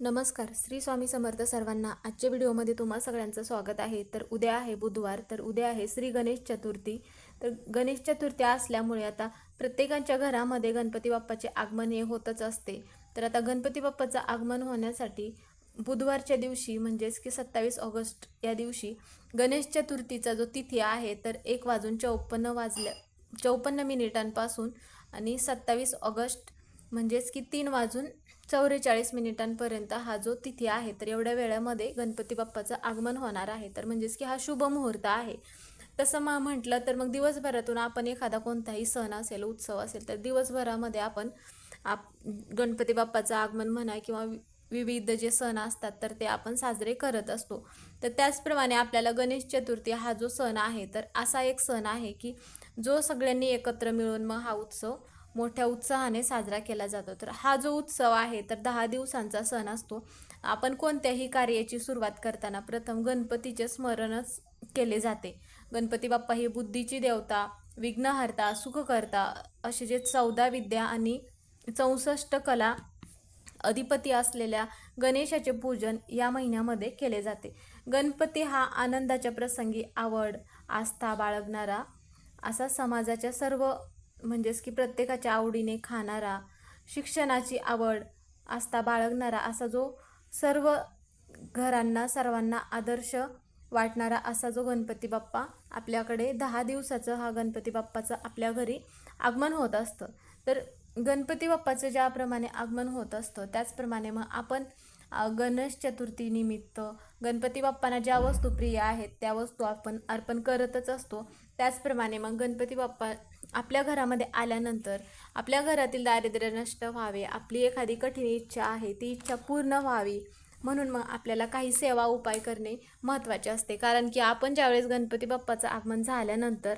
नमस्कार श्री स्वामी समर्थ सर्वांना आजच्या व्हिडिओमध्ये तुम्हा सगळ्यांचं स्वागत आहे. तर उद्या आहे बुधवार तर उद्या आहे श्री गणेश चतुर्थी. तर गणेश चतुर्थी असल्यामुळे आता प्रत्येकाच्या घरामध्ये गणपती बाप्पाचे आगमन हे होतच असते. तर आता गणपती बाप्पाचं आगमन होण्यासाठी बुधवारच्या दिवशी म्हणजेच की सत्तावीस ऑगस्ट या दिवशी गणेश चतुर्थीचा जो तिथी आहे तर एक वाजून चौपन्न वाजल्या चौपन्न मिनिटांपासून आणि सत्तावीस ऑगस्ट म्हणजेच की तीन वाजून चौवेचाळीस मिनिटांपर्यंत हा जो तिथी आहे तर एवढ्या वेळामध्ये गणपती बाप्पाचं आगमन होणार आहे. तर म्हणजेच की हा शुभ मुहूर्त आहे. तसं मग म्हटलं तर मग दिवसभरातून आपण एखादा कोणताही सण असेल उत्सव असेल तर दिवसभरामध्ये आपण आप गणपती बाप्पाचं आगमन म्हणा किंवा वि- विविध जे सण असतात तर ते आपण साजरे करत असतो. तर त्याचप्रमाणे आपल्याला गणेश चतुर्थी हा जो सण आहे तर असा एक सण आहे की जो सगळ्यांनी एकत्र मिळून मग हा उत्सव मोठ्या उत्साहाने साजरा केला जातो. तर हा जो उत्सव आहे तर दहा दिवसांचा सण असतो. आपण कोणत्याही कार्याची सुरुवात करताना प्रथम गणपतीचे स्मरणच केले जाते. गणपती बाप्पा ही बुद्धीची देवता विघ्नहर्ता सुखकर्ता असे जे चौदा विद्या आणि चौसष्ट कला अधिपती असलेल्या गणेशाचे पूजन या महिन्यामध्ये केले जाते. गणपती हा आनंदाच्या प्रसंगी आवड आस्था बाळगणारा असा समाजाच्या सर्व म्हणजेच की प्रत्येकाच्या आवडीने खाणारा शिक्षणाची आवड आस्था बाळगणारा असा जो सर्व घरांना सर्वांना आदर्श वाटणारा असा जो गणपती बाप्पा आपल्याकडे दहा दिवसाचं हा गणपती बाप्पाचं आपल्या घरी आगमन होत असतं. तर गणपती बाप्पाचं ज्याप्रमाणे आगमन होत असतं त्याचप्रमाणे मग आपण गणेश चतुर्थीनिमित्त गणपती बाप्पांना ज्या वस्तू प्रिय आहेत त्या वस्तू आपण अर्पण करतच असतो. त्याचप्रमाणे मग गणपती बाप्पा आपल्या घरामध्ये आल्यानंतर आपल्या घरातील दारिद्र्य नष्ट व्हावे आपली एखादी कठीण इच्छा आहे ती इच्छा पूर्ण व्हावी म्हणून मग आपल्याला काही सेवा उपाय करणे महत्त्वाचे असते. कारण की आपण ज्यावेळेस गणपती बाप्पाचं आगमन झाल्यानंतर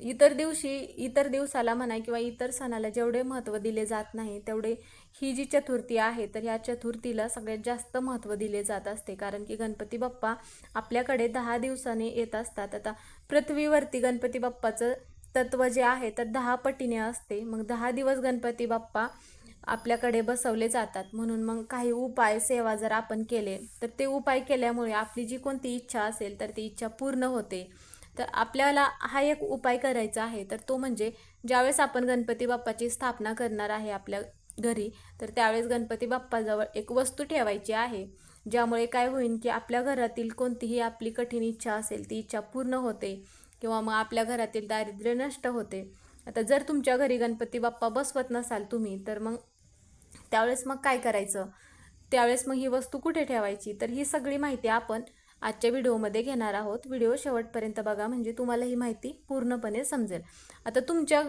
इतर दिवशी इतर दिवसाला म्हणा किंवा इतर सणाला जेवढे महत्त्व दिले जात नाही तेवढे ही जी चतुर्थी आहे तर ह्या चतुर्थीला सगळ्यात जास्त महत्त्व दिले जात असते. कारण की गणपती बाप्पा आपल्याकडे दहा दिवसाने येत असतात. आता पृथ्वीवरती गणपती बाप्पाचं तत्व जे आहे तर दहा पटीने असते. मग दहा दिवस गणपती बाप्पा आपल्याकडे बसवले जातात. म्हणून मग काही उपाय सेवा जर आपण केले तर ते उपाय केल्यामुळे आपली जी कोणती इच्छा असेल तर ती इच्छा पूर्ण होते. तर आपल्याला हा एक उपाय करायचा आहे. तर तो म्हणजे ज्यावेळेस आपण गणपती बाप्पाची स्थापना करणार आहे आपल्या घरी तर त्यावेळेस गणपती बाप्पाजवळ एक वस्तू ठेवायची आहे. ज्यामुळे काय होईल की आपल्या घरातील कोणतीही आपली कठीण इच्छा असेल ती इच्छा पूर्ण होते किंवा मग आपल्या घरातील दारिद्र्य नष्ट होते. आता जर तुमच्या घरी गणपती बाप्पा बसवत नसाल तुम्ही तर मग त्यावेळेस मग काय करायचं? त्यावेळेस मग ही वस्तू कुठे ठेवायची? तर ही सगळी माहिती आपण आजच्या व्हिडिओमध्ये घेणार आहोत. व्हिडिओ शेवटपर्यंत बघा म्हणजे तुम्हाला ही माहिती पूर्णपणे समजेल. आता तुमच्या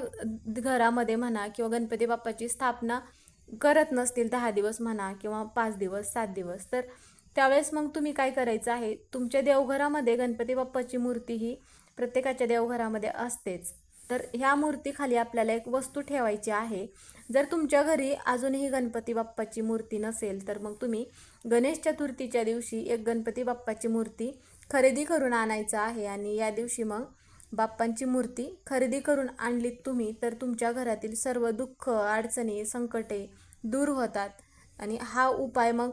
घरामध्ये म्हणा किंवा गणपती बाप्पाची स्थापना करत नसतील दहा दिवस म्हणा किंवा पाच दिवस सात दिवस तर त्यावेळेस मग तुम्ही काय करायचं आहे? तुमच्या देवघरामध्ये गणपती बाप्पाची मूर्ती ही प्रत्येकाच्या देवघरामध्ये असतेच. तर ह्या मूर्तीखाली आपल्याला एक वस्तू ठेवायची आहे. जर तुमच्या घरी अजूनही गणपती बाप्पाची मूर्ती नसेल तर मग तुम्ही गणेश चतुर्थीच्या दिवशी एक गणपती बाप्पाची मूर्ती खरेदी करून आणायचं आहे आणि या दिवशी मग बाप्पांची मूर्ती खरेदी करून आणलीत तुम्ही तर तुमच्या घरातील सर्व दुःख अडचणी संकटे दूर होतात. आणि हा उपाय मग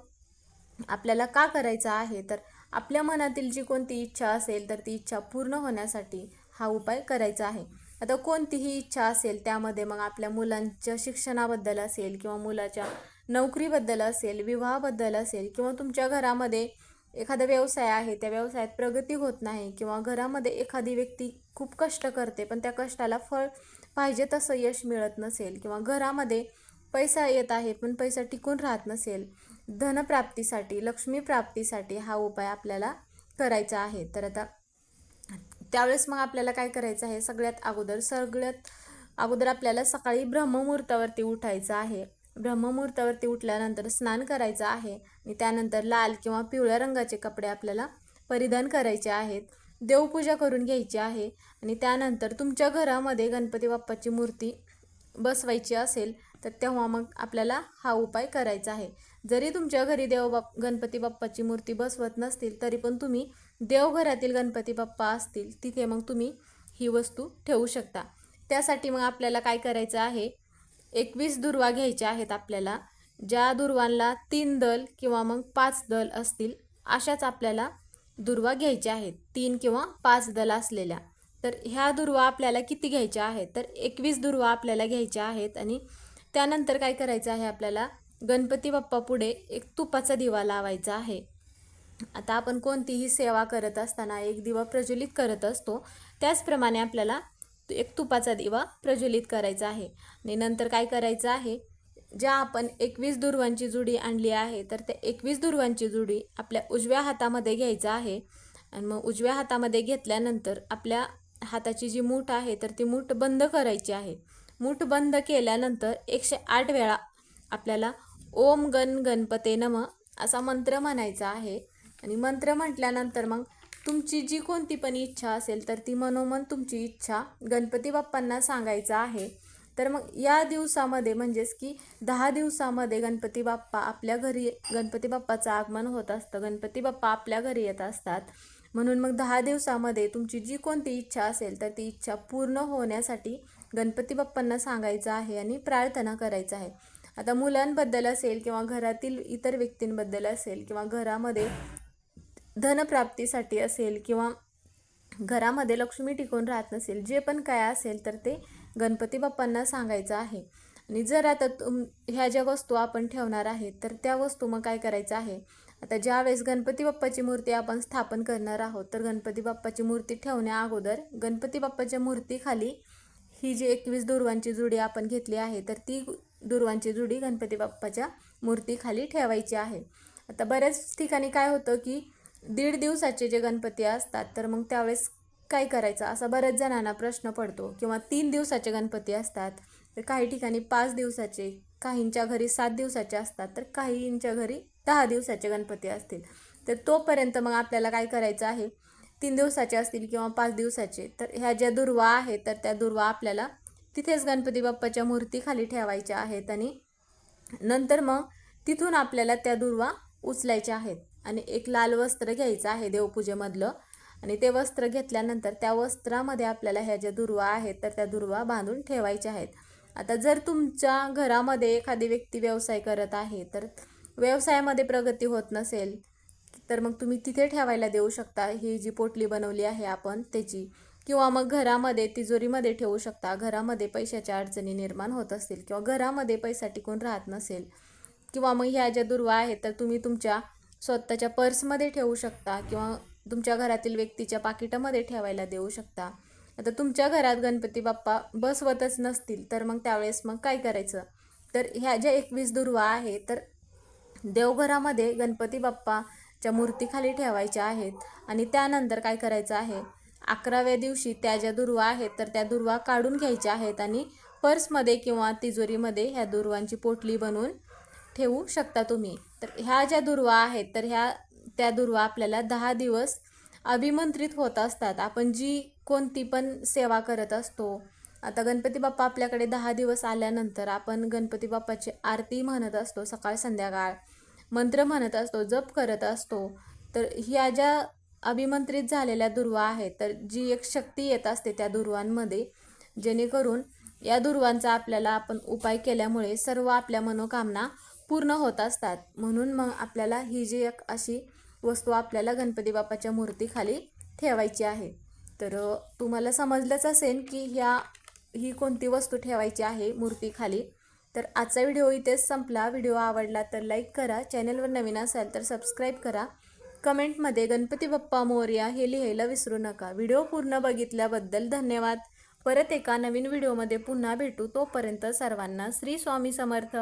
आपल्याला का करायचा आहे? तर आपल्या मनातील जी कोणती इच्छा असेल तर ती इच्छा पूर्ण होण्यासाठी हा उपाय करायचा आहे. आता कोणतीही इच्छा असेल त्यामध्ये मग आपल्या मुलांच्या शिक्षणाबद्दल असेल किंवा मुलाच्या नोकरीबद्दल असेल विवाहाबद्दल असेल किंवा तुमच्या घरामध्ये एखादा व्यवसाय आहे त्या व्यवसायात प्रगती होत नाही किंवा घरामध्ये एखादी व्यक्ती खूप कष्ट करते पण त्या कष्टाला फळ पाहिजे तसं यश मिळत नसेल किंवा घरामध्ये पैसा येत आहे पण पैसा टिकून राहत नसेल धनप्राप्तीसाठी लक्ष्मी प्राप्तीसाठी हा उपाय आपल्याला करायचा आहे. तर आता त्यावेळेस मग आपल्याला काय करायचं आहे? सगळ्यात अगोदर सगळ्यात अगोदर आपल्याला सकाळी ब्रह्ममुहूर्तावरती उठायचं आहे. ब्रह्ममुहूर्तावरती उठल्यानंतर स्नान करायचं आहे आणि त्यानंतर लाल किंवा पिवळ्या रंगाचे कपडे आपल्याला परिधान करायचे आहेत. देवपूजा करून घ्यायची आहे आणि त्यानंतर तुमच्या घरामध्ये गणपती बाप्पाची मूर्ती बसवायची असेल तर तेव्हा मग आपल्याला हा उपाय करायचा आहे. जरी तुमच्या घरी देव बाप गणपती बाप्पाची मूर्ती बसवत नसतील तरी पण तुम्ही देवघरातील गणपती बाप्पा असतील तिथे मग तुम्ही ही वस्तू ठेवू शकता. त्यासाठी मग आपल्याला काय करायचं आहे? एकवीस दुर्वा घ्यायच्या आहेत आपल्याला ज्या दुर्वांना तीन दल किंवा मग पाच दल असतील अशाच आपल्याला दुर्वा घ्यायच्या आहेत तीन किंवा पाच दल असलेल्या. तर ह्या दुर्वा आपल्याला किती घ्यायच्या आहेत? तर एकवीस दुर्वा आपल्याला घ्यायच्या आहेत आणि त्यानंतर काय करायचं आहे आपल्याला? गणपती बाप्पा पुढे एक तुपाचा दिवा लावायचा आहे. आता आपण कोणतीही सेवा करत असताना एक दिवा प्रज्वलित करत असतो त्याचप्रमाणे आपल्याला एक तुपाचा दिवा प्रज्वलित करायचा आहे. आणि नंतर काय करायचं आहे ज्या आपण एकवीस दुर्वांची जुडी आणली आहे तर त्या एकवीस दुर्वांची जुडी आपल्या उजव्या हातामध्ये घ्यायचं आहे. आणि मग उजव्या हातामध्ये घेतल्यानंतर आपल्या हाताची जी मूठ आहे तर ती मूठ बंद करायची आहे. मूठ बंद केल्यानंतर एकशे आठ वेळा आपल्याला ओम गण गणपते नम असा मंत्र म्हणायचा आहे. आणि मंत्र म्हटल्यानंतर मग तुमची जी कोणती पण इच्छा असेल तर ती मनोमन तुमची इच्छा गणपती बाप्पांना सांगायचं आहे. तर मग या दिवसामध्ये म्हणजेच की दहा दिवसामध्ये गणपती बाप्पा आपल्या घरी गणपती बाप्पाचं आगमन होत असतं. गणपती बाप्पा आपल्या घरी येत असतात. म्हणून मग दहा दिवसामध्ये तुमची जी कोणती इच्छा असेल तर ती इच्छा पूर्ण होण्यासाठी गणपती बाप्पांना सांगायचं आहे आणि प्रार्थना करायचं आहे. आता मुलांबद्दल असेल किंवा घरातील इतर व्यक्तींबद्दल असेल किंवा घरामध्ये धनप्राप्तीसाठी असेल किंवा घरामध्ये लक्ष्मी टिकून राहत नसेल जे पण काय असेल तर ते गणपती बाप्पांना सांगायचं आहे. आणि जर आता तुम ह्या ज्या वस्तू आपण ठेवणार आहे तर त्या वस्तू मग काय करायचं आहे? आता ज्यावेळेस गणपती बाप्पाची मूर्ती आपण स्थापन करणार आहोत तर गणपती बाप्पाची मूर्ती ठेवण्या अगोदर गणपती बाप्पाच्या मूर्तीखाली ही जी एकवीस दुर्वांची जुडी आपण घेतली आहे तर ती दुर्वांची जुडी गणपती बाप्पाच्या मूर्तीखाली ठेवायची आहे. आता बऱ्याच ठिकाणी काय होतं की दीड दिवसाचे जे गणपती असतात तर मग त्यावेळेस काय करायचं? असा बऱ्याच जणांना प्रश्न पडतो. किंवा तीन दिवसाचे गणपती असतात तर काही ठिकाणी पाच दिवसाचे काहींच्या घरी सात दिवसाचे असतात तर काहींच्या घरी दहा दिवसाचे गणपती असतील. तर तोपर्यंत मग आपल्याला काय करायचं आहे? तीन दिवसाचे असतील किंवा पाच दिवसाचे तर ह्या ज्या दुर्वा आहेत तर त्या दुर्वा आपल्याला तिथेच गणपती बाप्पाच्या मूर्तीखाली ठेवायच्या आहेत आणि नंतर मग तिथून आपल्याला त्या दुर्वा उचलायच्या आहेत. आणि एक लाल वस्त्र घ्यायचं आहे देवपूजेमधलं. आणि ते वस्त्र घेतल्यानंतर त्या वस्त्रामध्ये आपल्याला ह्या ज्या दुर्वा आहेत तर त्या दुर्वा बांधून ठेवायच्या आहेत. आता जर तुमच्या घरामध्ये एखादी व्यक्ती व्यवसाय करत आहे तर व्यवसायामध्ये प्रगती होत नसेल तर मग तुम्ही तिथे ठेवायला देऊ शकता. ही जी पोटली बनवली आहे आपण त्याची. किंवा मग घरामध्ये तिजोरीमध्ये ठेवू शकता. घरामध्ये पैशाच्या अडचणी निर्माण होत असतील किंवा घरामध्ये पैसा टिकून राहत नसेल. किंवा मग ह्या ज्या दुर्वा आहेत तर तुम्ही तुमच्या स्वतःच्या पर्समध्ये ठेवू शकता किंवा तुमच्या घरातील व्यक्तीच्या पाकिटामध्ये ठेवायला देऊ शकता. आता तुमच्या घरात गणपती बाप्पा बसवतच नसतील तर मग त्यावेळेस मग काय करायचं? तर ह्या ज्या एकवीस दुर्वा आहे तर देवघरामध्ये गणपती बाप्पाच्या मूर्तीखाली ठेवायच्या आहेत आणि त्यानंतर काय करायचं आहे? अकराव्या दिवशी त्या ज्या दुर्वा आहेत तर त्या दुर्वा काढून घ्यायच्या आहेत आणि पर्समध्ये किंवा तिजोरीमध्ये ह्या दुर्वांची पोटली बनवून ठेवू शकता तुम्ही. तर ह्या ज्या दुर्वा आहेत तर ह्या त्या दुर्वा आपल्याला दहा दिवस अभिमंत्रित होत असतात. आपण जी कोणती पण सेवा करत असतो आता गणपती बाप्पा आपल्याकडे दहा दिवस आल्यानंतर आपण गणपती बाप्पाची आरती म्हणत असतो सकाळ संध्याकाळ मंत्र म्हणत असतो जप करत असतो. तर ह्या ज्या अभिमंत्रित झालेल्या दुर्वा आहेत तर जी एक शक्ती येत असते त्या दुर्वांमध्ये जेणेकरून या दुर्वांचा आपल्याला आपण उपाय केल्यामुळे सर्व आपल्या मनोकामना पूर्ण होत असतात. म्हणून मग आपल्याला ही जी एक अशी वस्तू आपल्याला गणपती बाप्पाच्या मूर्तीखाली ठेवायची आहे. तर तुम्हाला समजलंच असेल की ह्या ही कोणती वस्तू ठेवायची आहे मूर्तीखाली. तर आजचा व्हिडिओ इथेच संपला. व्हिडिओ आवडला तर लाईक करा. चॅनलवर नवीन असाल तर सबस्क्राईब करा. कमेंटमध्ये गणपती बाप्पा मोर्या हे लिहायला विसरू नका. व्हिडिओ पूर्ण बघितल्याबद्दल धन्यवाद. परत एका नवीन व्हिडिओमध्ये पुन्हा भेटू. तोपर्यंत सर्वांना श्री स्वामी समर्थ.